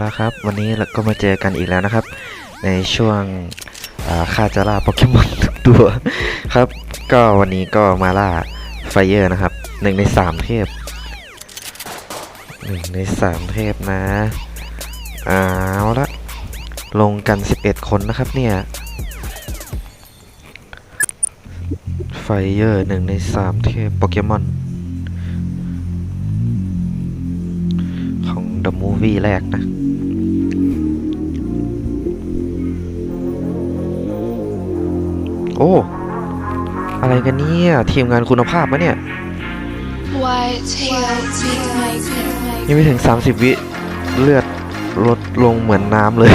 แล้วครับวันนี้เราก็มาเจอกันอีกแล้วนะครับ ในช่วงอ่าค่าจะล่าโปเกมอนทุกตัวครับ ก็วันนี้ก็มาล่าไฟเยอร์นะครับหนึ่งในสามเทพหนึ่งในสามเทพนะเอาละลงกัน11คนนะครับเนี่ยไฟเยอร์หนึ่งในสามเทพโปเกมอนของ The Movie แรกนะ โอ้ อะไรกันเนี่ย ทีมงานคุณภาพมะเนี่ย ยังไม่ถึง 30 วิ เลือดลดลงเหมือนน้ำเลย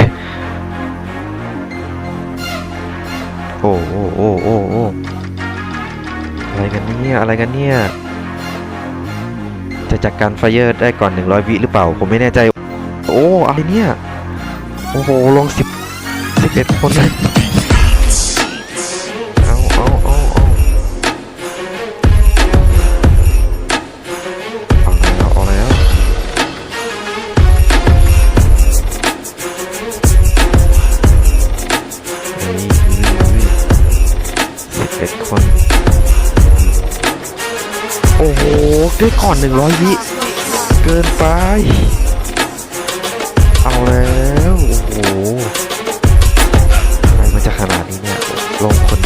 โอ้โอ้โอ้โอ้โอ้อะไรกันเนี่ย อะไรกันเนี่ย จะจัดการไฟเยอร์ได้ก่อน 100 วิหรือเปล่า ผมไม่แน่ใจ โอ้ อะไรเนี่ย โอ้โห ลง 10 11 คนเลย อ้โหได้ก่อนหนึ่งร้อยวิ เกินไป เอาแล้ว โอ้โหอะไรมันจะขนาดนี้เนี่ย ลงคน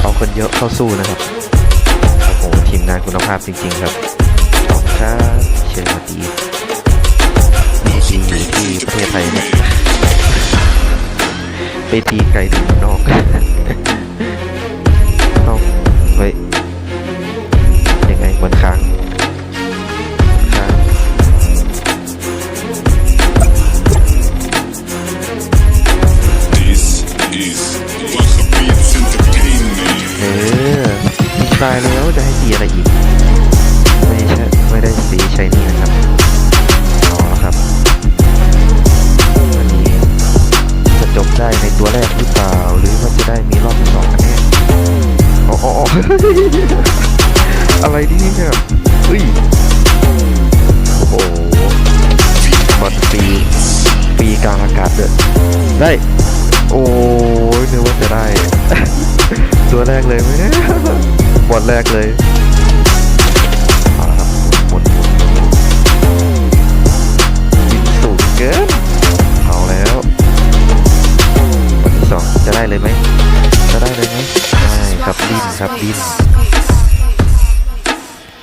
เอาคนเยอะเข้าสู้นะครับ โอ้โห ทีมงานคุณภาพจริงๆครับ ขอบคุณครับเชิญมาดีดีดีที่ประเทศไทยเนี่ยไปตีไก่ถึงนอกเอาเฮ้ยยังไง มันค้างค้างเออตีตายแล้วจะให้ตีอะไรอีก ไม่ใช่ไม่ได้สีใช้นี่นะครับเอาละครับอันนี้จะจบได้ในตัวแรกหรือเปล่า หรือว่าจะได้มีรอบที่สองกันแน่อ้โอ้โอ้อะไรนี่เนี่ยอุ้ยโอ้โหบอลปีปีกลางอากาศเลยได้ โอ้ยนึกว่าจะได้ ตัวแรกเลยไหมเนี่ยบอลแรกเลย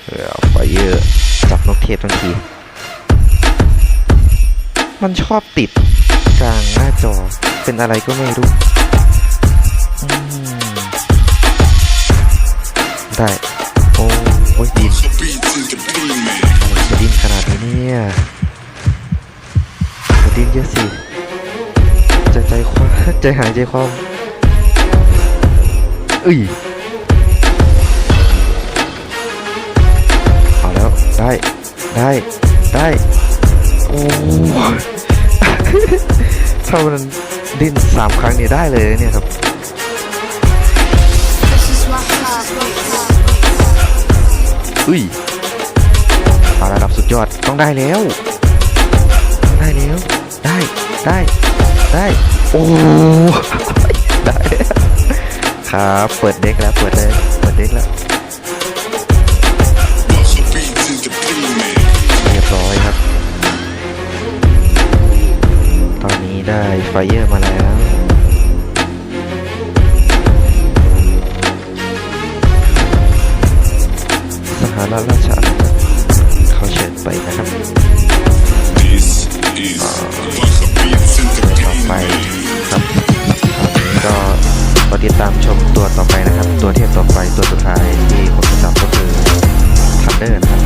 เออเอาไฟเยอะจับนกเทพทั้งที มันชอบติดกลางหน้าจอเป็นอะไรก็ไม่รู้ได้ โอ้ยดินอะไรจะดินขนาดนี้เนี่ยจะดินเยอะสิจะใจคว้าใจหายใจคว่ำเอ้ย ได้ได้ได้โอ้ถ้ามันดิ้นสามครั้งเนี่ยได้เลยเนี่ยครับอุ้ยมาระดับสุดยอดต้องได้แล้ว ได้แล้ว ได้ได้ได้โอ้ได้ครับเปิดเด็กแล้วเปิดเลยเปิดเด็กแล้ว ได้ไฟเยอร์มาแล้ว สหรัฐราชอาณาจักรเขาเชิญไปนะครับ This is Baja Beats ต่อไป Entertainment. ครับตอนนี้ก็รอติดตามชมตัวต่อไปนะครับ ตัวเทพต่อไปตัวสุดท้ายที่ผมจะจับก็คือทันเดอร์นะครับ